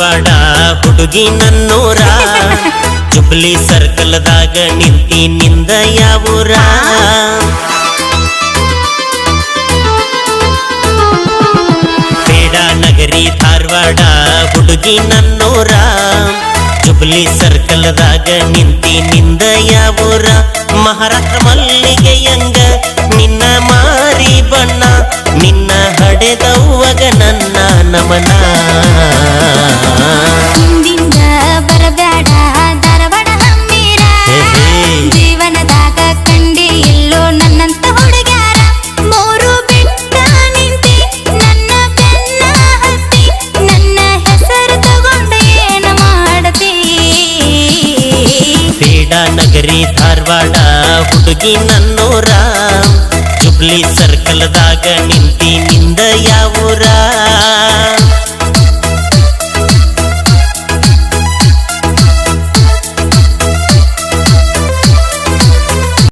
ಹುಡುಗಿ ನನ್ನೂರ ಜುಬ್ಲಿ ಸರ್ಕಲ್ದಾಗ ನಿಂತಿ ನಿಂದ ಯಾವೂರ. ಬೇಡ ನಗರಿ, ಧಾರವಾಡ ಹುಡುಗಿ ನನ್ನೂರ ಜುಬ್ಲಿ ಸರ್ಕಲ್ದಾಗ ನಿಂತಿ ನಿಂದ ಯಾವೂರ. ಮಹಾರಾಷ್ಟ್ರ ಮಲ್ಲಿಗೆಯಂಗ, ನಿನ್ನ ಮಾರಿ ಬಣ್ಣ, ನಿನ್ನ ಹಡೆದವ್ವಗ ನನ್ನ ನಮನ. ನಗರಿ ಧಾರವಾಡ ಹುಡುಗಿ ನನ್ನೂರ ಜುಬ್ಲಿ ಸರ್ಕಲ್ದಾಗ